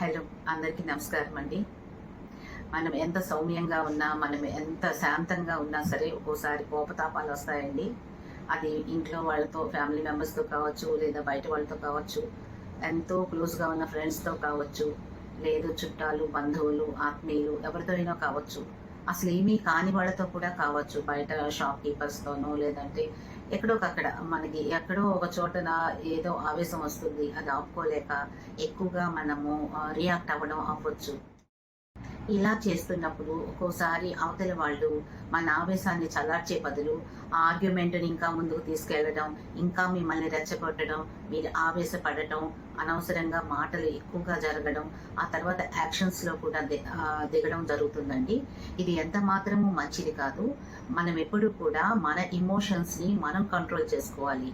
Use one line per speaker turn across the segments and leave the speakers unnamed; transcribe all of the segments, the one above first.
Hello అందరికీ నమస్కారం అండి మనం ఎంత సౌమ్యంగా ఉన్నా మనం ఎంత శాంతంగా ఉన్నా సరే ఒక్కోసారి కోపతాపాలు వస్తాయండి. అది ఇంట్లో వాళ్ళతో ఫ్యామిలీ మెంబర్స్తో కావచ్చు లేదా బయట వాళ్ళతో కావచ్చు ఎంతో క్లోజ్గా ఉన్న ఫ్రెండ్స్తో కావచ్చు లేదు చుట్టాలు బంధువులు ఆత్మీయులు ఎవరితో అయినా కావచ్చు. అసలు ఏమీ కాని వాళ్ళతో కూడా కావచ్చు బయట షాప్ కీపర్స్తోనో లేదంటే ఎక్కడో అక్కడ మనకి ఎక్కడో ఒక చోటన ఏదో ఆవేశం వస్తుంది అది ఆపుకోలేక ఎక్కువగా మనము రియాక్ట్ అవ్వడం ఆపొచ్చు. ఇలా చేస్తున్నప్పుడు ఒక్కోసారి అవతల వాళ్ళు మన ఆవేశాన్ని చల్లార్చే బదులు ఆ ఆర్గ్యుమెంట్ని ఇంకా ముందుకు తీసుకెళ్ళడం ఇంకా మిమ్మల్ని రెచ్చగొట్టడం మీరు ఆవేశపడటం అనవసరంగా మాటలు ఎక్కువగా జరగడం ఆ తర్వాత యాక్షన్స్లో కూడా ది- దిగడం జరుగుతుందండి. ఇది ఎంత మాత్రము మంచిది కాదు. మనం ఎప్పుడు కూడా మన ఇమోషన్స్ని మనం కంట్రోల్ చేసుకోవాలి.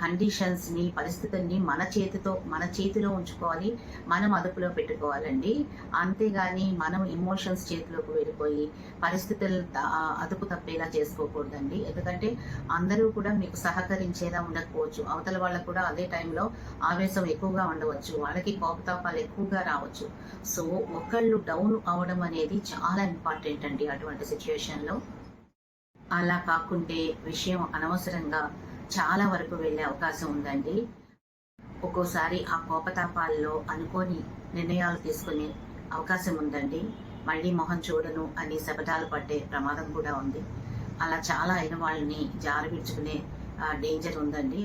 కండిషన్స్ని పరిస్థితుల్ని మన చేతితో మన చేతిలో ఉంచుకోవాలి మనం అదుపులో పెట్టుకోవాలండి. అంతేగాని మనం ఇమోషన్స్ చేతిలోకి వెళ్ళిపోయి పరిస్థితులు అదుపు తప్పేలా చేసుకోకూడదండి. ఎందుకంటే అందరూ కూడా మీకు సహకరించేలా ఉండకపోవచ్చు. అవతల వాళ్ళకు కూడా అదే టైంలో ఆవేశం ఎక్కువగా ఉండవచ్చు. వాళ్ళకి కోపతాపాలు ఎక్కువగా రావచ్చు. సో ఒకళ్ళు డౌన్ అవడం అనేది చాలా ఇంపార్టెంట్ అండి అటువంటి సిచ్యువేషన్లో అలా కాకుంటే విషయం అనవసరంగా చాలా వరకు వెళ్ళే అవకాశం ఉందండి. ఒక్కోసారి ఆ కోపతాపాల్లో అనుకోని నిర్ణయాలు తీసుకునే అవకాశం ఉందండి. మళ్ళీ మొహం చూడను అని శబదాలు పట్టే ప్రమాదం కూడా ఉంది. అలా చాలా అయిన వాళ్ళని జారవిడ్చుకునే డేంజర్ ఉందండి.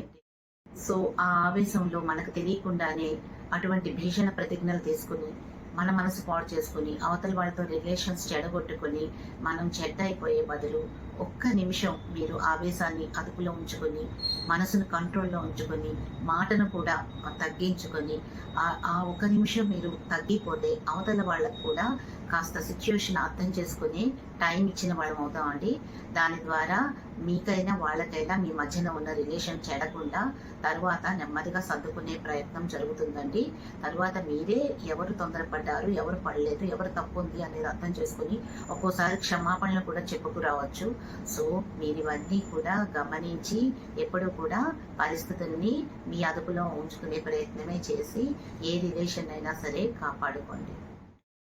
సో ఆ ఆవేశంలో మనకు తెలియకుండానే అటువంటి భీషణ ప్రతిజ్ఞలు తీసుకుని మన మనసు పాడు చేసుకుని అవతల వాళ్ళతో రిలేషన్స్ చెడగొట్టుకుని మనం చెడ్డ అయిపోయే బదులు ఒక్క నిమిషం మీరు ఆవేశాన్ని అదుపులో ఉంచుకొని మనసును కంట్రోల్లో ఉంచుకొని మాటను కూడా తగ్గించుకొని ఆ- ఆ ఒక్క నిమిషం మీరు తగ్గిపోతే అవతల వాళ్ళకు కూడా కాస్త సిచ్యువేషన్ అర్థం చేసుకుని టైం ఇచ్చిన వాళ్ళం అవుతామండి దాని ద్వారా మీకైనా వాళ్ళకైనా మీ మధ్యన ఉన్న రిలేషన్ చెడకుండా తర్వాత నెమ్మదిగా సర్దుకునే ప్రయత్నం జరుగుతుందండి. తర్వాత మీరే ఎవరు తొందరపడ్డారు ఎవరు పడలేదు ఎవరు తప్పు ఉంది అనేది అర్థం చేసుకుని ఒక్కోసారి క్షమాపణలు కూడా చెప్పుకురావచ్చు సో మీరు ఇవన్నీ కూడా గమనించి ఎప్పుడు కూడా పరిస్థితుల్ని మీ అదుపులో ఉంచుకునే ప్రయత్నమే చేసి ఏ రిలేషన్ అయినా సరే కాపాడుకోండి.